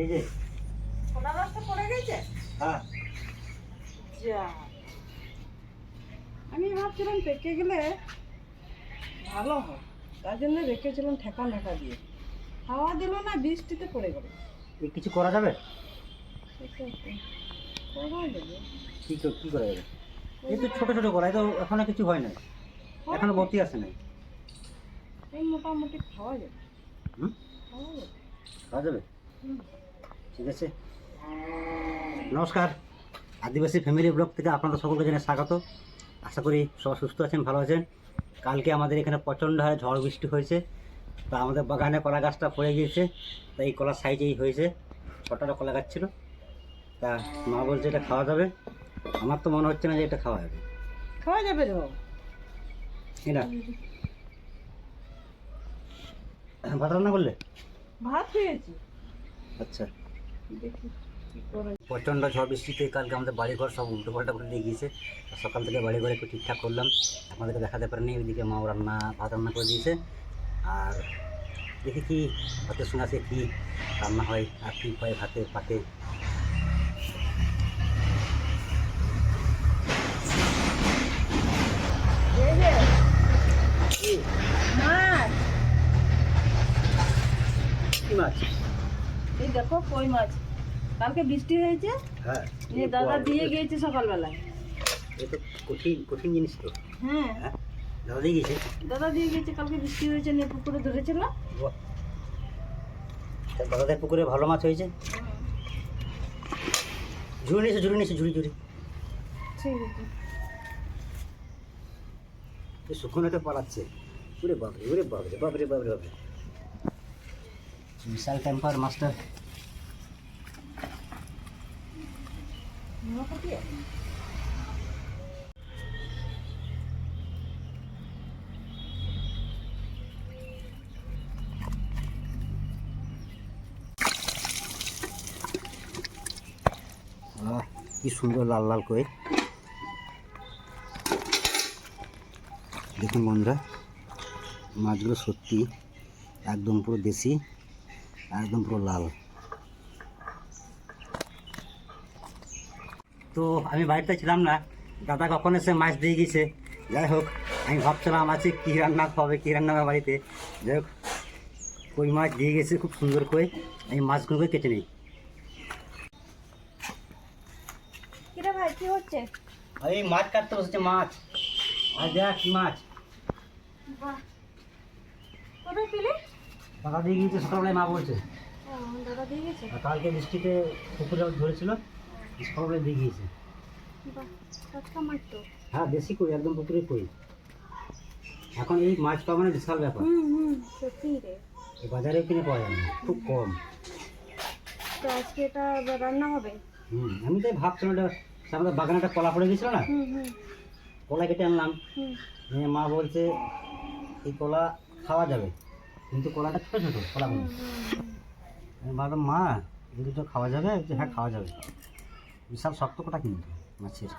এই যে। পড়ে গেছে? হ্যাঁ। যা। আমি ভাবছিলাম পেকে গেলে ভালো হয়। তার জন্য রেখেছিলাম ঠেকা ঠেকা দিয়ে। হাওয়া দিল না বৃষ্টিতে পড়ে গেল। কিছু করা যাবে? কি কি করা যাবে? এই তো ছোট ছোট করা তো এখনও কিছু হয় না এখনও ভর্তি আসে এই মোটামুটি খাওয়া যাবে। খাওয়া যাবে। খাওয়া যাবে। ঠিক আছে? নমস্কার। আদিবাসী ফ্যামিলি ব্লগ থেকে আপনাদের সকলকে জানাই স্বাগত। আশা করি সবাই সুস্থ আছেন ভালো আছেন। কালকে আমাদের এখানে প্রচণ্ড হারে ঝড় বৃষ্টি হয়েছে। তা আমাদের বাগানে কলা গাছটা পড়ে গিয়েছে। তা এই কলার সাইজেই হয়েছে। ছটা কলা গাছ ছিল। তা মা বলছে এটা খাওয়া যাবে। আমার তো মনে হচ্ছে না যে এটা খাওয়া যাবে। খাওয়া যাবে তো। এটা ভাত রান্না করলে? ভাত খেয়েছি আচ্ছা। প্রচণ্ড ঝড় বৃষ্টিতে কালকে আমাদের বাড়িঘর সব উল্টো পাল্টা করে দিয়ে গিয়েছে। আর সকাল থেকে বাড়ি ঘরে একটু ঠিকঠাক করলাম। আপনাদেরকে দেখাতে পারিনি ওইদিকে মাও রান্না ভাত রান্না করে দিয়েছে। আর দেখি কি ভাতের সঙ্গে আছে কী রান্না হয় আর কী হয় ভাতে পাতে। মাছ। কী মাছ? এই দেখো কই মাছ। কালকে বৃষ্টি হয়েছে। হ্যাঁ নিয়ে দাদা দিয়ে গিয়েছে সকালবেলায়। এ তো কঠিন কঠিন জিনিস তো। হ্যাঁ। হ্যাঁ দাদা দিয়ে গেছে দাদা দিয়ে গেছে কালকে বৃষ্টি হয়েছে নিয়ে পুকুরে ধরেছিল। দাদাদের পুকুরে ভালো মাছ হয়েছে? ঝুড়ি নিয়েছে ঝুড়ি নিয়েছে ঝুড়ি ঝুড়ি। ঠিক আছে। শুকনোতে পালাচ্ছে। ওরে বাবরে ওরে বাবরে বাবরে বাবরে বাবরে বিশাল টেম্পার মাস্টার কি সুন্দর লাল লাল করে দেখুন বন্ধুরা, মাছগুলো সত্যি একদম পুরো দেশি। একদম পুরো লাল। তো আমি বাড়িতে ছিলাম না দাদা কখন এসে মাছ দিয়ে গেছে? যাই হোক আমি ভাবছিলাম আছে কী রান্না খাবে কী রান্না হবে বাড়িতে? যাই হোক কই মাছ দিয়ে গেছে খুব সুন্দর করে আমি মাছগুলোকে কেটে নিই। কিরে ভাই কি হচ্ছে? এই মাছ কাটতে বসেছে মাছ। আর দেখ মাছ। বাহ। কবে পেলে? দাদা দিয়ে গিয়েছে সকালবেলায় মা বলছে। দাদা দিয়ে গেছে আর কালকে বৃষ্টিতে পুকুরে ধরেছিল সকালবেলায় দিয়ে গিয়েছে। হ্যাঁ দেশি কই একদম পুকুরে কই। এখন এই মাছ পাওয়া মানে বিশাল ব্যাপার। বাজারে কিনে পাওয়া যায় না খুব কম। তো আজকে এটা রান্না হবে? হুম আমি তাই ভাবছিলাম এটা আমাদের বাগানে একটা কলা পড়ে গেছিল না? কলা কেটে আনলাম। মা বলছে এই কলা খাওয়া যাবে। কিন্তু কলাটা ছোটো ছোটো কলাগুলো আমি ভাবলাম মা এই দুটো খাওয়া যাবে? যে হ্যাঁ খাওয়া যাবে। বিশাল শক্ত কটা কিন্তু মাছের।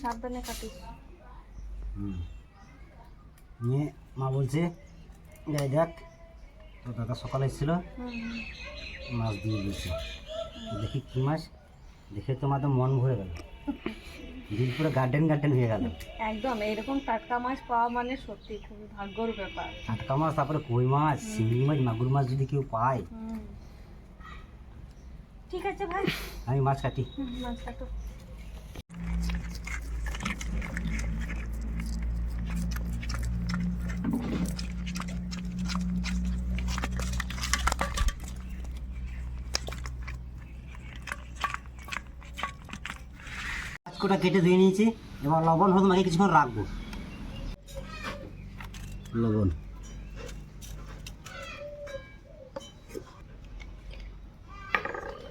সাবধানে কাটিস। হুম। নিয়ে মা বলছে যাই দেখ তো দাদা সকালে এসেছিল মাছ দিয়ে দিয়েছে। দেখি কী মাছ দেখে তো আমার তো মন ভরে গেল। দিল পুরো গার্ডেন গার্ডেন হয়ে গেল। একদম এরকম টাটকা মাছ পাওয়া মানে সত্যি খুবই ভাগ্যর ব্যাপার। টাটকা মাছ তারপরে কই মাছ শিঙি মাছ মাগুর মাছ যদি কেউ পায়। ঠিক আছে ভাই। আমি মাছ কাটি। মাছ কাটো কটা কেটে ধুয়ে নিয়েছি এবার লবণ হলুদ মাখিয়ে কিছুক্ষণ রাখব। লবণ।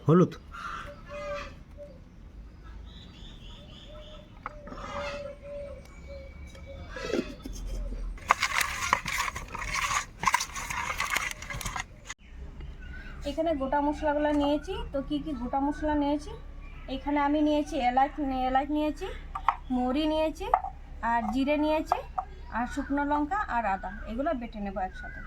হলুদ। এখানে গোটা মশলাগুলো নিয়েছি তো কি কি গোটা মশলা নিয়েছি? এখানে আমি নিয়েছি এলাচ এলাচ নিয়েছি, মৌরি নিয়েছি, আর জিরে নিয়েছি, আর শুকনো লঙ্কা আর আদা। এগুলো বেটে নেব একসাথে।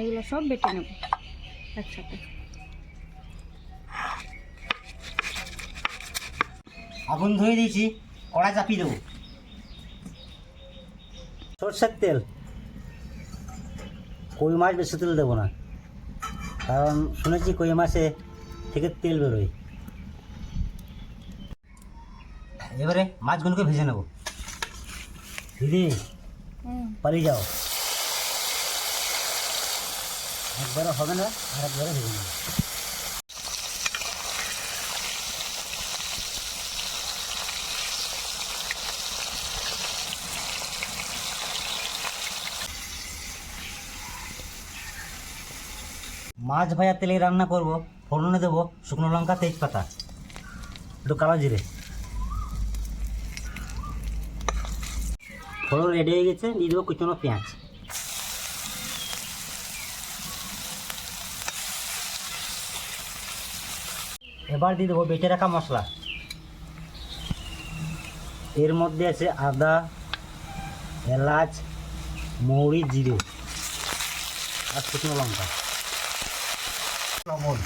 এগুলো সব বেটে নেব একসাথে। আগুন ধরে দিয়েছি, কড়া চাপিয়ে দেবো। সর্ষের তেল। কই মাছ বেশি তেল দেবো না। কারণ শুনেছি কই মাছে থেকে তেল বেরোয়। এবারে মাছগুলোকে ভেজে নেব। দিদি পালিয়ে যাও। একবারে হবে না আর একবারে ভেজে নেব। মাছ ভাজা তেলে রান্না করব, ফোড়নে দেবো, শুকনো লঙ্কা, তেজপাতা। একটু কালো জিরে। ফোড়ন রেডি হয়ে গেছে, দিয়ে দেবো কুচনো পেঁয়াজ। এবার দিয়ে দেবো বেটে রাখা মশলা। এর মধ্যে আছে আদা, এলাচ, মৌরি, জিরে আর শুকনো লঙ্কা। লবণ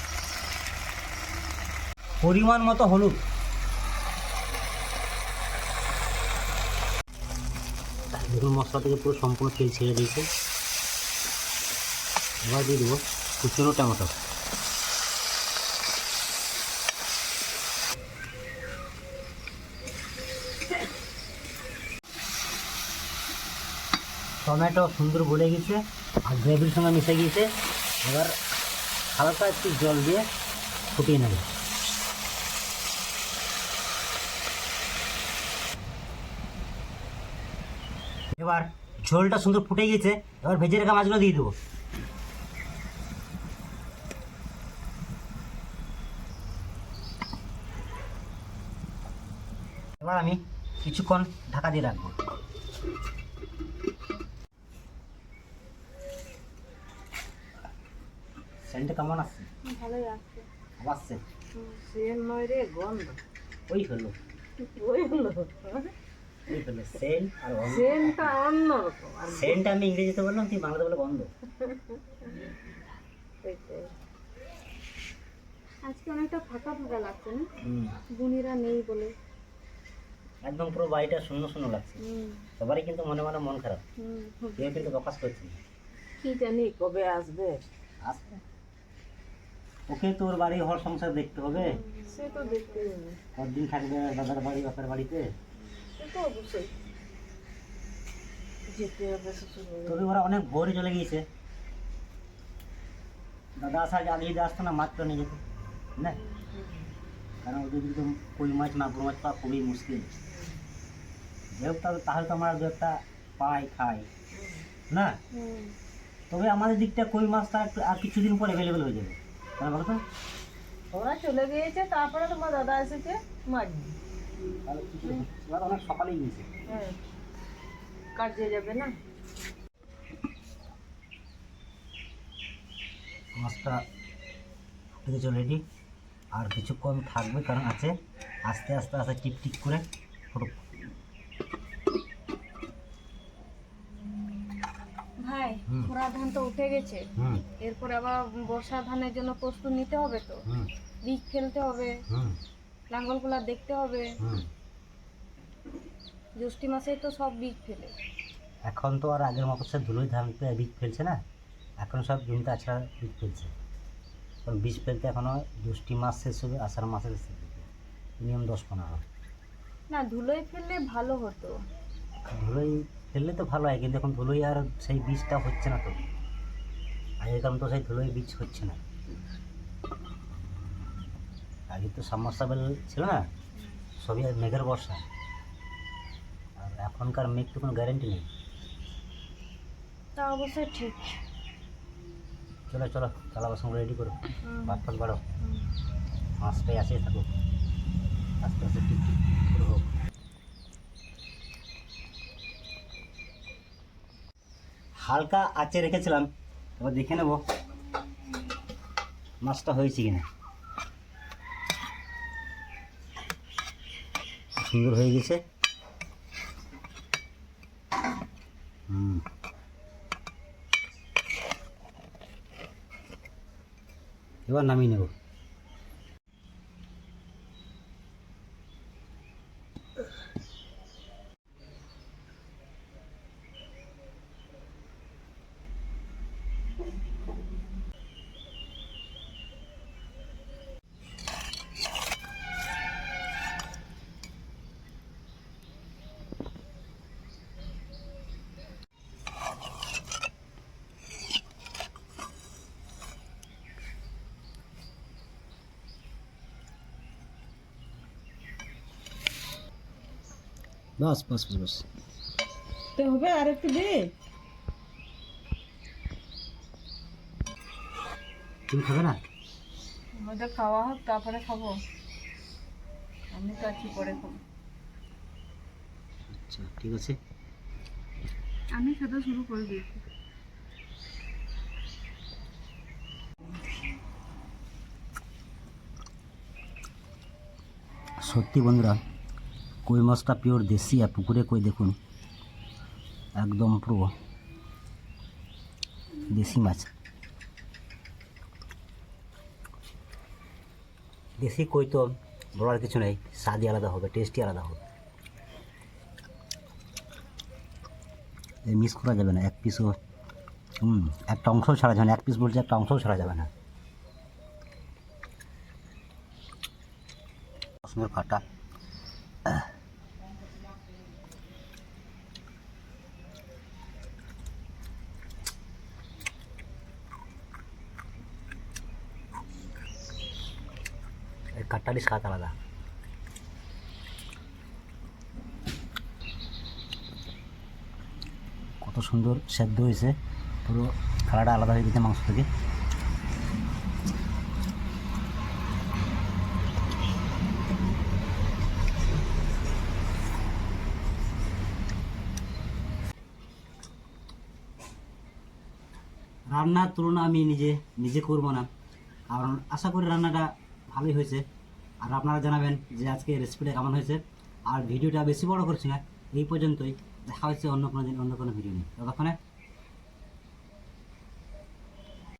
পরিমাণ মতো হলুদ। দেখুন মশলা থেকে পুরো সম্পূর্ণ তেল ছেড়ে দিয়েছে। এবার দিয়ে দেবো কুচনো টমেটো। টমেটো সুন্দর গলে গেছে আর গ্রেভির সঙ্গে মিশে গিয়েছে। এবার হালকা একটু জল দিয়ে ফুটিয়ে নেবে। এবার ঝোলটা সুন্দর ফুটে গেছে এবার ভেজে রাখা মাছগুলো দিয়ে দেবো। এবার আমি কিছুক্ষণ ঢাকা দিয়ে রাখব। সেন্টটা কেমন আসছে ভালোই আছে। ভালো আসছে সেন নয় রে গন্ধ। ওই হলো। ওই হলো। ওই হলো। সেন্ট আর গন্ধ। সেনটা অন্যরকম সেন্ট আমি ইংরেজিতে বললাম তুই বাংলাতে বলে গন্ধ। আজকে অনেকটা ফাঁকা ফাঁকা লাগছে না? বুনিরা নেই বলে। একদম পুরো বাড়িটা শূন্য শূন্য লাগছে। সবারই কিন্তু মনে মনে মন খারাপ। কেউ কিন্তু প্রকাশ করছে না। কি জানি কবে আসবে? আসবে। ওকে তো ওর বাড়ি ঘর সংসার দেখতে হবে? সে তো দেখতে হবে। কতদিন থাকবে দাদার বাড়ি বাপের বাড়িতে? সে তো অবশ্যই। যেতে হবে তবে ওরা অনেক ভোরে চলে গিয়েছে। দাদা আসার আগে যদি আসতো না মাত্র নিয়ে যেত। না? কারণ ওদের কিন্তু কই মাছ মাগুর মাছ পাওয়া খুবই মুশকিল। যেহেতু তাহলে তাহলে তো আমরা দু একটা পাই খাই। না? তবে আমাদের দিকটা কই মাছটা একটু আর কিছুদিন পর অ্যাভেলেবেল হয়ে যাবে। তো ওরা চলে গিয়েছে তারপরে তোমার দাদা এসেছে কিছু ওরা অনেক সকালেই হ্যাঁ। কাজে যাবে না? মাছটা ফুটে গেছে আর কিছুক্ষণ থাকবে কারণ আছে আস্তে আস্তে আস্তে টিপ টিপ করে। ফুটুক ভাই হুম। খোরা ধান তো উঠে গেছে। এরপর আবার বর্ষা ধানের জন্য প্রস্তুত নিতে হবে তো। বীজ ফেলতে হবে। লাঙ্গলগুলা দেখতে হবে। জ্যৈষ্ঠী মাসেই তো সব বীজ ফেলে। এখন তো আর আগের মতো সে ধুলোই ধান বীজ ফেলছে না। এখন সব জমিতে আছড়া বীজ ফেলছে। কারণ বীজ ফেলতে এখনও জ্যৈষ্ঠী মাস শেষ হবে আষাঢ় মাসে শেষ হবে। মিনিমাম দশ পনেরো। না ধুলোয় ফেললে ভালো হতো। ধুলোই ফেললে তো ভালো হয় কিন্তু এখন ধুলোই আর সেই বীজটা হচ্ছে না তো। আগের কারণ তো সেই ধুলোই বীজ হচ্ছে না। আগে তো সাবমার্সাবেল ছিল না সবই আর মেঘের বর্ষা। আর এখনকার মেঘ তো কোনো গ্যারেন্টি নেই। তা অবশ্যই ঠিক। চলো চলো থালা বাসন রেডি করো। ভাত ফাত বাড়ো। মাছটাই আসে থাকো আস্তে আস্তে টিপ শুরু হোক। হালকা আঁচে রেখেছিলাম, এবার দেখে নেব মাছটা হয়েছে কিনা। সুন্দর হয়ে গেছে। হুম। এবার নামিয়ে নেব। বাস বাস বাস বাস। তো হবে আর একটু দে তুমি খাবে না? আমাদের খাওয়া হোক তারপরে খাব। আমি তো আছি পরে খাব। আচ্ছা ঠিক আছে। আমি খেতে শুরু করে দিয়েছি। সত্যি বন্ধুরা কই মাছটা পিওর দেশি আর পুকুরে কই দেখুন। একদম পুরো দেশি মাছ। দেশি কই তো বলার কিছু নেই, স্বাদই আলাদা হবে টেস্টই আলাদা হবে। এই মিস করা যাবে না, এক পিসও হুম, একটা অংশও ছাড়া যাবে না, এক পিস বলছে একটা অংশও ছাড়া যাবে না। সুন্দর কাটা এর কাটটারই স্বাদ আলাদা কত সুন্দর সেদ্ধ হয়েছে পুরো কালারটা আলাদা হয়ে গেছে মাংস থেকে। রান্নার তুলনা আমি নিজে নিজে করব না। কারণ আশা করি রান্নাটা ভালোই হয়েছে। আর আপনারা জানাবেন যে আজকে রেসিপিটা কেমন হয়েছে। আর ভিডিওটা বেশি বড় করছি না, এই পর্যন্তই। দেখা হচ্ছে অন্য কোনো দিন, অন্য কোনো ভিডিও নিয়ে। ততক্ষণে